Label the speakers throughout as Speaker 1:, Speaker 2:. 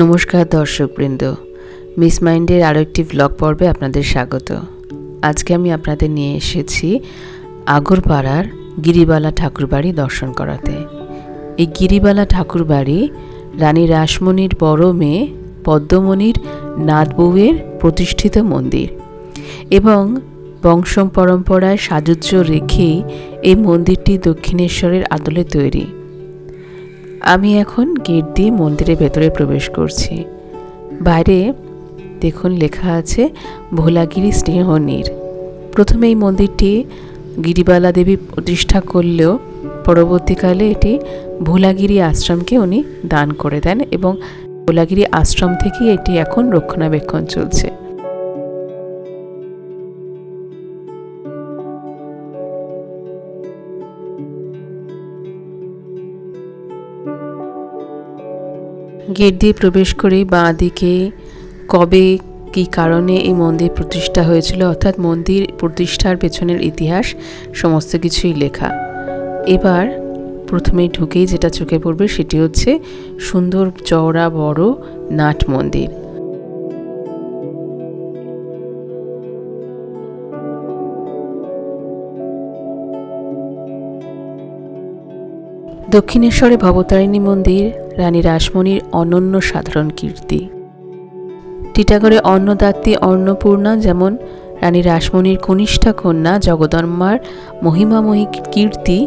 Speaker 1: নমস্কার দর্শকবৃন্দ। মিস মাইন্ডের আরও একটি ব্লগ পর্বে আপনাদের স্বাগত। আজকে আমি আপনাদের নিয়ে এসেছি আগরপাড়ার গিরিবালা ঠাকুরবাড়ি দর্শন করাতে। এই গিরিবালা ঠাকুরবাড়ি রানী রাসমণির বড় মেয়ে পদ্মমণির নাথ বউয়ের প্রতিষ্ঠিত মন্দির এবং বংশ পরম্পরায় সাজুজ্য রেখেই এই মন্দিরটি দক্ষিণেশ্বরের আদলে তৈরি। আমি এখন গেট দিয়ে মন্দিরের ভেতরে প্রবেশ করছি। বাইরে দেখুন লেখা আছে, ভোলাগিরি স্নেহনীর প্রথমে এই মন্দিরটি গিরিবালা দেবী প্রতিষ্ঠা করলেও পরবর্তীকালে এটি ভোলাগিরি আশ্রমকে উনি দান করে দেন এবং ভোলাগিরি আশ্রম থেকেই এটি এখন রক্ষণাবেক্ষণ চলছে। গেট দিয়ে প্রবেশ করে বাঁ দিকে কবে কি কারণে এই মন্দির প্রতিষ্ঠা হয়েছিল, অর্থাৎ মন্দির প্রতিষ্ঠার পেছনের ইতিহাস, সমস্ত কিছুই লেখা। এবার প্রথমেই ঢুকেই যেটা চোখে পড়বে সেটি হচ্ছে সুন্দর চওড়া বড় নাট মন্দির। দক্ষিণেশ্বরে ভবতারিণী মন্দির, রানী রাসমণির অনন্য সাধারণ কীর্তি। টিটাগড়ে অন্নদাত্রী অন্নপূর্ণা যেমন রানী রাসমণির কনিষ্ঠা কন্যা জগদম্মার মহিমাময়ী কীর্তি,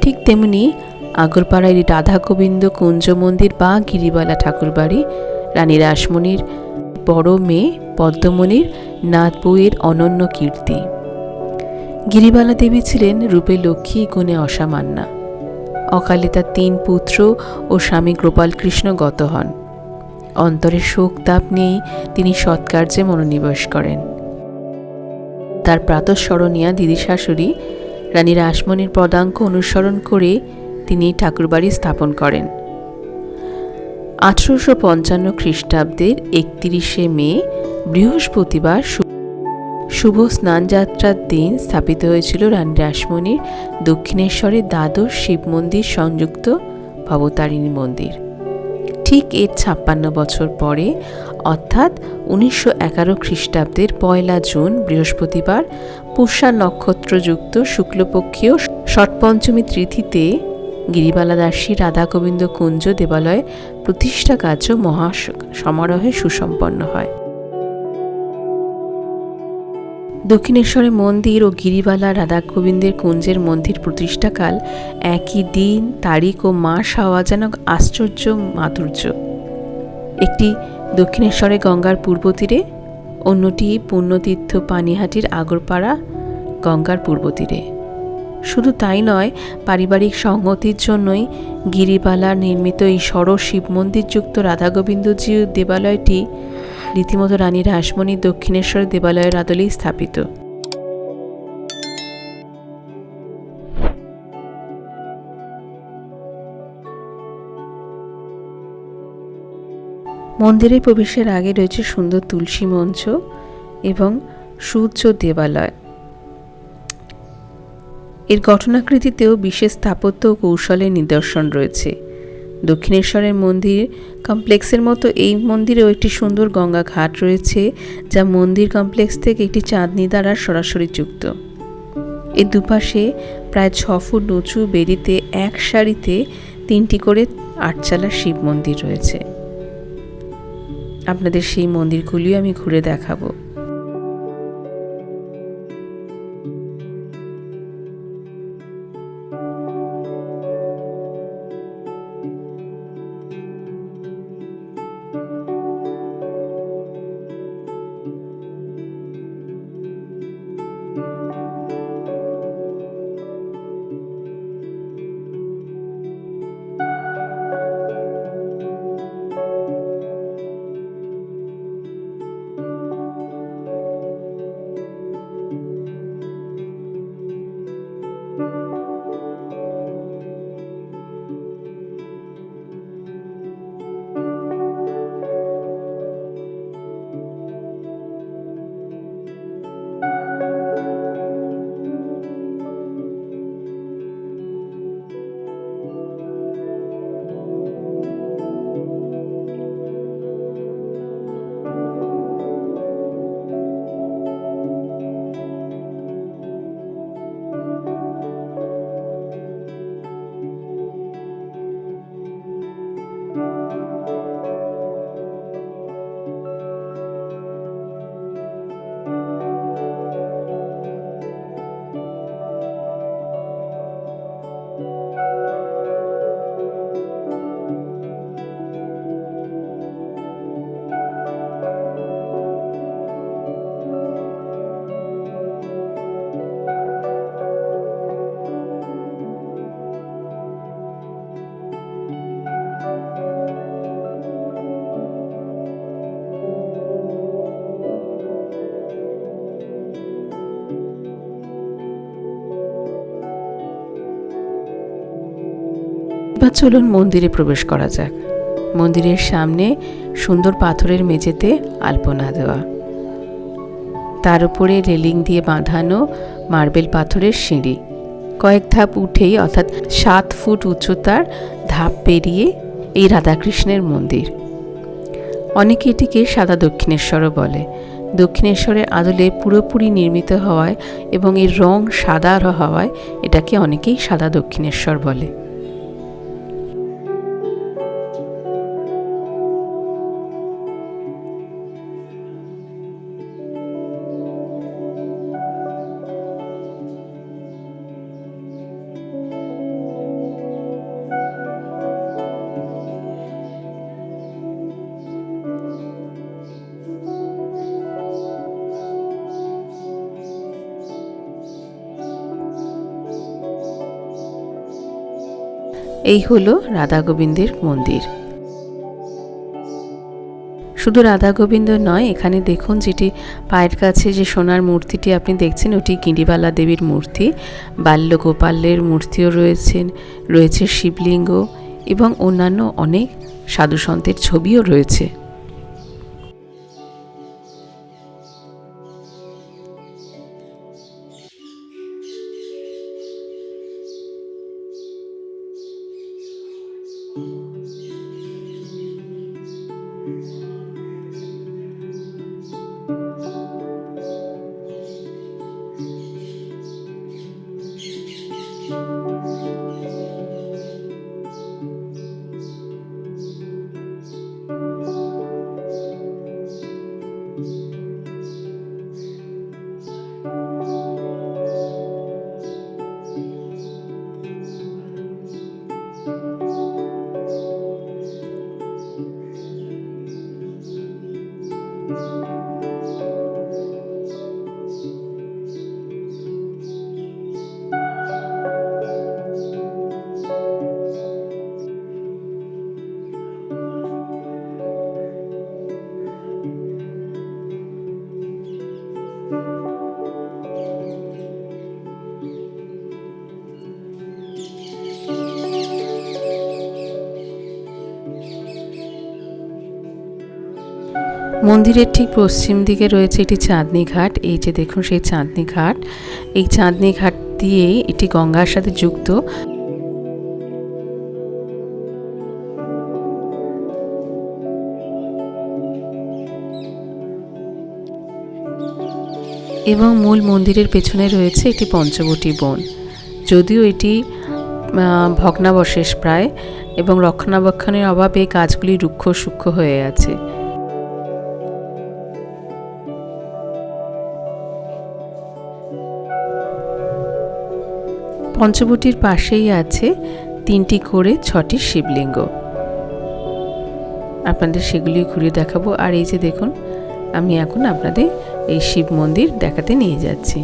Speaker 1: ঠিক তেমনি আগরপাড়ায় রাধা গোবিন্দ কুঞ্জ মন্দির বা গিরিবালা ঠাকুরবাড়ি, রানী রাসমণির বড় মেয়ে পদ্মমণির নাথ অনন্য কীর্তি। গিরিবালা দেবী ছিলেন রূপে লক্ষ্মী গুণে অসামান্না অকালে তার তিন পুত্র ও স্বামী গোপালকৃষ্ণ গত হন। অন্তরে শোক তাপ নিয়েই তিনি সৎকার্যে মনোনিবেশ করেন। তার প্রাতঃস্মরণীয়া দিদি শাশুড়ি রানী রাসমণির পদাঙ্ক অনুসরণ করে তিনি ঠাকুরবাড়ি স্থাপন করেন। আঠারোশো পঞ্চান্ন খ্রিস্টাব্দের একত্রিশে মে বৃহস্পতিবার শুভ স্নানযাত্রার দিন স্থাপিত হয়েছিল রানী রাসমণির দক্ষিণেশ্বরের দ্বাদশ শিব মন্দির সংযুক্ত ভবতারিণী মন্দির। ঠিক এর ছাপ্পান্ন বছর পরে, অর্থাৎ উনিশশো এগারো খ্রিস্টাব্দের পয়লা জুন, বৃহস্পতিবার পুষ্যা নক্ষত্রযুক্ত শুক্লপক্ষীয় ষটপঞ্চমী তিথিতে গিরিবালা দাসী রাধা গোবিন্দ কুঞ্জ দেবালয় প্রতিষ্ঠা কার্য মহা সমারোহে সুসম্পন্ন হয়। দক্ষিণেশ্বরে মন্দির ও গিরিবালা রাধা গোবিন্দের কুঞ্জের মন্দির প্রতিষ্ঠাকাল একই দিন, তারিখ ও মাস হওয়া যেন আশ্চর্য মাধুর্য। একটি দক্ষিণেশ্বরে গঙ্গার পূর্ব তীরে, অন্যটি পূর্ণতীর্থ পানিহাটির আগরপাড়া গঙ্গার পূর্ব তীরে। শুধু তাই নয়, পারিবারিক সংহতির জন্যই গিরিবালার নির্মিত এই সরস শিব মন্দিরযুক্ত রাধা গোবিন্দজি দেবালয়টি রীতিমতো রানী রাসমণি দক্ষিণেশ্বর দেবালয়ের আদলেই স্থাপিত। মন্দিরে প্রবেশের আগে রয়েছে সুন্দর তুলসী মঞ্চ এবং সূর্য দেবালয়। এর গঠনাকৃতিতেও বিশেষ স্থাপত্য ও কৌশলের নিদর্শন রয়েছে। দক্ষিণেশ্বরের মন্দির কমপ্লেক্সের মতো এই মন্দিরেও একটি সুন্দর গঙ্গা ঘাট রয়েছে, যা মন্দির কমপ্লেক্স থেকে একটি চাঁদনি দ্বারা সরাসরি যুক্ত। এর দুপাশে প্রায় ছ ফুট উঁচু বেরিতে এক সারিতে তিনটি করে আটচালা শিব মন্দির রয়েছে। আপনাদের সেই মন্দিরগুলিও আমি ঘুরে দেখাবো। চলুন মন্দিরে প্রবেশ করা যাক। মন্দিরের সামনে সুন্দর পাথরের মেঝেতে আলপনা দেওয়া। তার উপরে রেলিং দিয়ে বাঁধানো মার্বেল পাথরের সিঁড়ি। কয়েক ধাপ উঠেই অর্থাৎ সাত ফুট উচ্চতার ধাপ পেরিয়ে এই রাধাকৃষ্ণের মন্দির। অনেকে এটিকে সাদা দক্ষিণেশ্বরও বলে। দক্ষিণেশ্বরের আদলে পুরোপুরি নির্মিত হওয়ায় এবং এর রং সাদা হওয়ায় এটাকে অনেকেই সাদা দক্ষিণেশ্বর বলে। এই হলো রাধা গোবিন্দের মন্দির। শুধু রাধা গোবিন্দ নয়, এখানে দেখুন যেটি পায়ের কাছে যে সোনার মূর্তিটি আপনি দেখছেন, ওটি গিরিবালা দেবীর মূর্তি, বাল্যগোপালের মূর্তিও রয়েছেন, রয়েছে শিবলিঙ্গ এবং অন্যান্য অনেক সাধুসন্তের ছবিও রয়েছে। মন্দিরের ঠিক পশ্চিম দিকে রয়েছে এটি চাঁদনি ঘাট। এই যে দেখুন, সেই চাঁদনি ঘাট। এই চাঁদনি ঘাট দিয়ে এটি গঙ্গার সাথে যুক্ত। এবং মূল মন্দিরের পেছনে রয়েছে একটি পঞ্চবটী বন। যদিও এটি ভগ্নাবশেষ প্রায় এবং রক্ষণাবেক্ষণের অভাবে গাছগুলি রুক্ষ সূক্ষ্ম হয়ে আছে। পঞ্চবটির পাশেই আছে তিনটি করে ছটি শিবলিঙ্গ। আপনাদের সেগুলি ঘুরে দেখাবো। আর এই যে দেখুন, আমি এখন আপনাদের এই শিব মন্দির দেখাতে নিয়ে যাচ্ছি।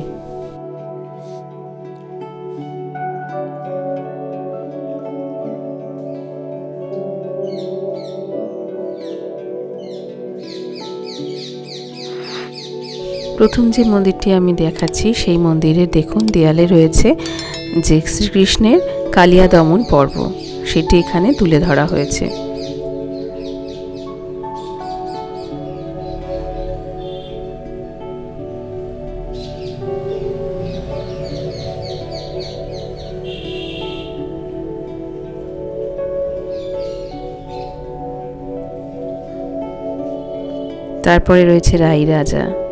Speaker 1: প্রথম যে মন্দিরটি আমি দেখাচ্ছি, সেই মন্দিরে দেখুন দেয়ালে রয়েছে যে শ্রীকৃষ্ণের কালিয়া দমন পর্ব সেটি এখানে তুলে ধরা হয়েছে। তারপরে রয়েছে রাই রাজা।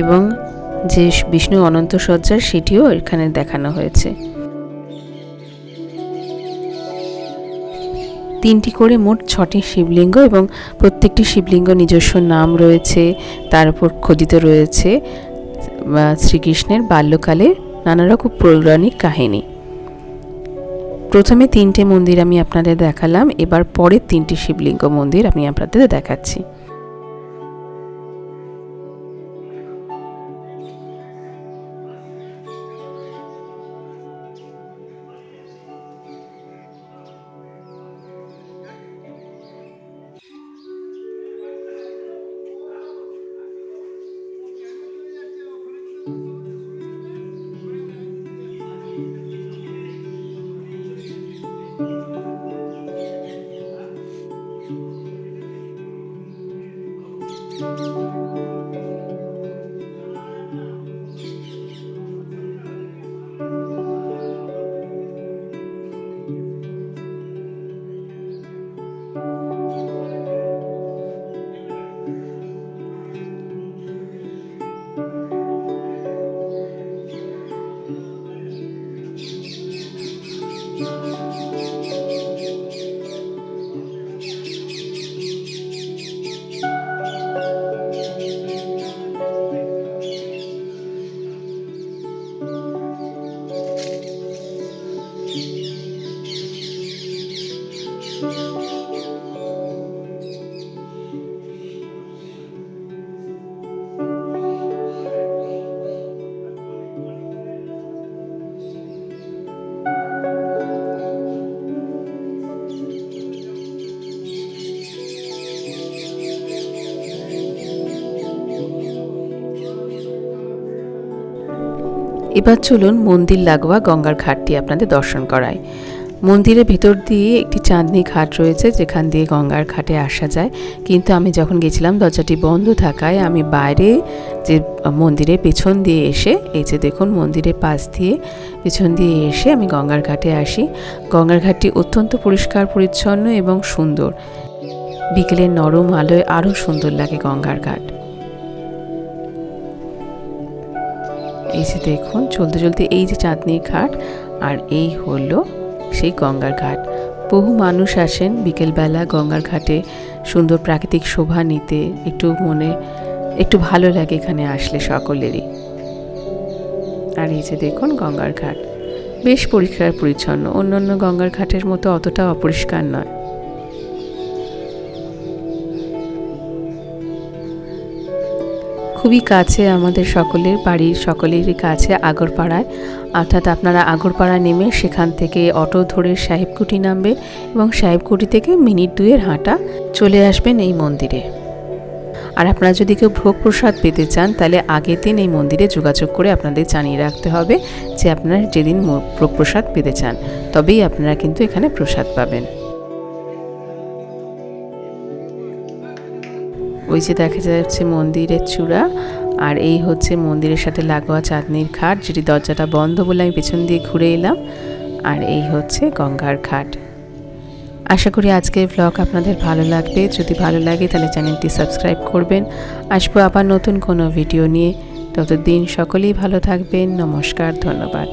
Speaker 1: এবং যে বিষ্ণু অনন্ত সজ্জার সেটিও এখানে দেখানো হয়েছে। তিনটি করে মোট ছটি শিবলিঙ্গ এবং প্রত্যেকটি শিবলিঙ্গ নিজস্ব নাম রয়েছে, তার উপর খোদিত রয়েছে শ্রীকৃষ্ণের বাল্যকালের নানা রকম পৌরাণিক কাহিনী। প্রথমে তিনটে মন্দির আমি আপনাদের দেখালাম, এবার পরের তিনটি শিবলিঙ্গ মন্দির আমি আপনাদের দেখাচ্ছি। এবার চলুন মন্দির লাগোয়া গঙ্গার ঘাটটি আপনাদের দর্শন করায় মন্দিরের ভেতর দিয়ে একটি চাঁদনি ঘাট রয়েছে, যেখান দিয়ে গঙ্গার ঘাটে আসা যায়। কিন্তু আমি যখন গেছিলাম, দরজাটি বন্ধ থাকায় আমি বাইরে যে মন্দিরের পেছন দিয়ে এসে, এই যে দেখুন মন্দিরের পাশ দিয়ে পেছন দিয়ে এসে আমি গঙ্গার ঘাটে আসি। গঙ্গার ঘাটটি অত্যন্ত পরিষ্কার, পরিচ্ছন্ন এবং সুন্দর। বিকেলের নরম আলোয় আরও সুন্দর লাগে গঙ্গার ঘাট। এই যে দেখুন, চলতে চলতে এই যে চাঁদনির ঘাট, আর এই হলো সেই গঙ্গার ঘাট। বহু মানুষ আসেন বিকেলবেলা গঙ্গার ঘাটে, সুন্দর প্রাকৃতিক শোভা নিতে। একটু মনে, একটু ভালো লাগে এখানে আসলে সকলেরই। আর এই যে দেখুন গঙ্গার ঘাট। বেশ পরিষ্কার পরিচ্ছন্ন। অন্য অন্য গঙ্গার ঘাটের মতো অতটা অপরিষ্কার নয়। খুবই কাছে আমাদের সকলের বাড়ির সকলেরই কাছে আগরপাড়ায়। অর্থাৎ আপনারা আগরপাড়া নেমে সেখান থেকে অটো ধরে সাহেবকুটি নামবেন এবং সাহেবকুটি থেকে মিনিট দুয়ের হাঁটা চলে আসবেন এই মন্দিরে। আর আপনারা যদি কেউ ভোগ প্রসাদ পেতে চান, তাহলে আগের দিন এই মন্দিরে যোগাযোগ করে আপনাদের জানিয়ে রাখতে হবে যে আপনারা যেদিন ভোগ প্রসাদ পেতে চান, তবেই আপনারা কিন্তু এখানে প্রসাদ পাবেন। ওই যে দেখা যাচ্ছে মন্দিরের চূড়া, আর এই হচ্ছে মন্দিরের সাথে লাগোয়া চাঁদনির ঘাট যেটি দরজাটা বন্ধ বলে আমি পেছন দিয়ে ঘুরে এলাম, আর এই হচ্ছে গঙ্গার ঘাট। আশা করি আজকের ব্লগ আপনাদের ভালো লাগবে। যদি ভালো লাগে তাহলে চ্যানেলটি সাবস্ক্রাইব করবেন। আসব আবার নতুন কোনো ভিডিও নিয়ে। ততদিন সকলেই ভালো থাকবেন। নমস্কার, ধন্যবাদ।